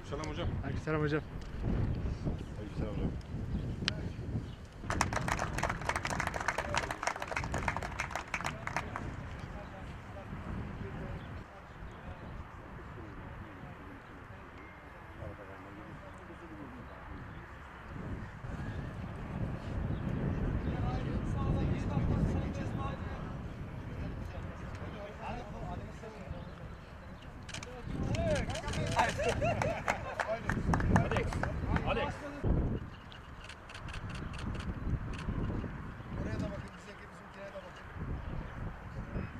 Aleykümselam hocam. Aleykümselam hocam. Aleykümselam hocam.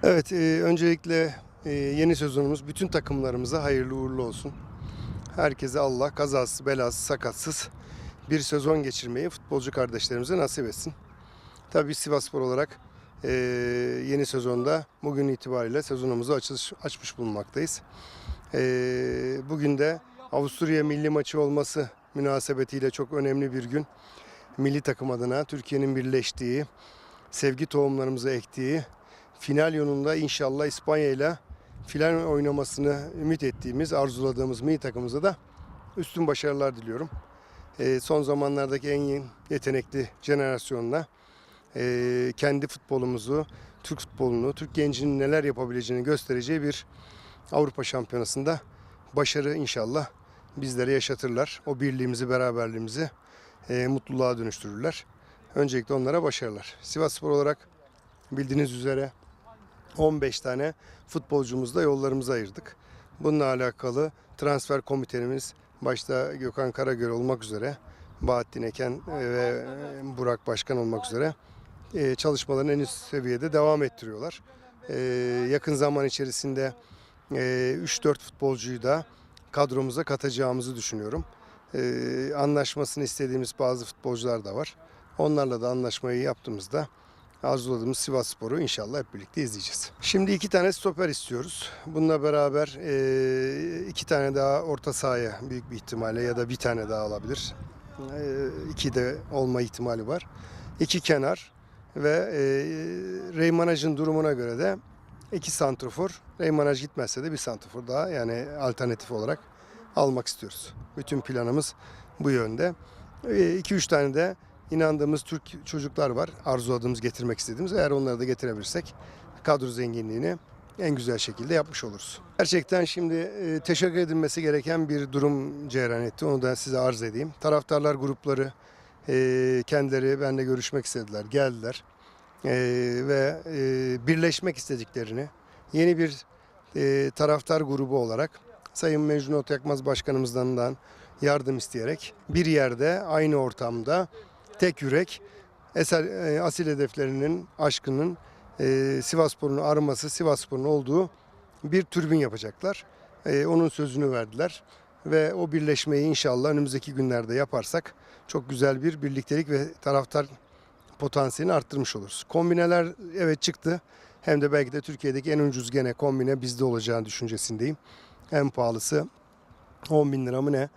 Evet, e, öncelikle e, yeni sezonumuz bütün takımlarımıza hayırlı uğurlu olsun. Herkese Allah kazasız, belasız, sakatsız bir sezon geçirmeyi futbolcu kardeşlerimize nasip etsin. Tabii Sivasspor olarak e, yeni sezonda bugün itibariyle sezonumuzu açılış, açmış bulunmaktayız. E, bugün de Avusturya milli maçı olması münasebetiyle çok önemli bir gün. Milli takım adına Türkiye'nin birleştiği, sevgi tohumlarımızı ektiği, final yolunda inşallah İspanya ile final oynamasını ümit ettiğimiz, arzuladığımız milli takımımıza da üstün başarılar diliyorum. Ee, son zamanlardaki en yetenekli jenerasyonla e, kendi futbolumuzu, Türk futbolunu, Türk gencinin neler yapabileceğini göstereceği bir Avrupa Şampiyonası'nda başarı inşallah bizlere yaşatırlar. O birliğimizi, beraberliğimizi e, mutluluğa dönüştürürler. Öncelikle onlara başarılar. Sivasspor olarak bildiğiniz üzere 15 tane futbolcumuzla yollarımızı ayırdık. Bununla alakalı transfer komitemiz başta Gökhan Karagöl olmak üzere Bahattin Eken ve Burak Başkan olmak üzere e, çalışmalarını en üst seviyede devam ettiriyorlar. E, Yakın zaman içerisinde e, 3-4 futbolcuyu da kadromuza katacağımızı düşünüyorum. E, Anlaşmasını istediğimiz bazı futbolcular da var. Onlarla da anlaşmayı yaptığımızda arzuladığımız Sivas Spor'u inşallah hep birlikte izleyeceğiz. Şimdi iki tane stoper istiyoruz. Bununla beraber e, iki tane daha orta sahaya büyük bir ihtimalle ya da bir tane daha olabilir. E, iki de olma ihtimali var. İki kenar ve e, Reymanaj'ın durumuna göre de iki santrofor. Reymanaj gitmezse de bir santrofor daha yani alternatif olarak almak istiyoruz. Bütün planımız bu yönde. 2-3 tane de inandığımız Türk çocuklar var. Arzuladığımız, getirmek istediğimiz. Eğer onları da getirebilirsek kadro zenginliğini en güzel şekilde yapmış oluruz. Gerçekten şimdi e, teşekkür edilmesi gereken bir durum cereyan etti. Onu da size arz edeyim. Taraftarlar grupları e, kendileri benimle görüşmek istediler, geldiler. E, ve e, birleşmek istediklerini yeni bir e, taraftar grubu olarak Sayın Mecnun Otyakmaz Başkanımızdan yardım isteyerek bir yerde aynı ortamda tek yürek eser, e, asil hedeflerinin aşkının e, Sivasspor'un arması Sivasspor'un olduğu bir türbün yapacaklar. E, onun sözünü verdiler ve o birleşmeyi inşallah önümüzdeki günlerde yaparsak çok güzel bir birliktelik ve taraftar potansiyelini arttırmış oluruz. Kombineler evet çıktı. Hem de belki de Türkiye'deki en ucuz gene kombine bizde olacağını düşüncesindeyim. En pahalısı 10 bin lira mı ne?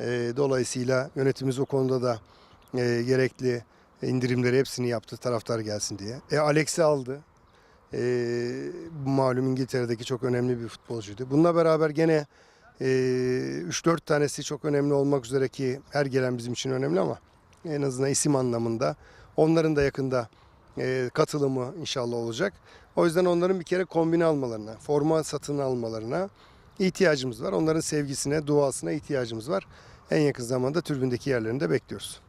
E, dolayısıyla yönetimimiz o konuda da e, gerekli indirimleri hepsini yaptı taraftar gelsin diye. E, Alex'i aldı. E, malum İngiltere'deki çok önemli bir futbolcuydu. Bununla beraber gene e, 3-4 tanesi çok önemli olmak üzere ki her gelen bizim için önemli ama en azından isim anlamında onların da yakında e, katılımı inşallah olacak. O yüzden onların bir kere kombine almalarına, forma satın almalarına ihtiyacımız var. Onların sevgisine, duasına ihtiyacımız var. En yakın zamanda türbündeki yerlerini de bekliyoruz.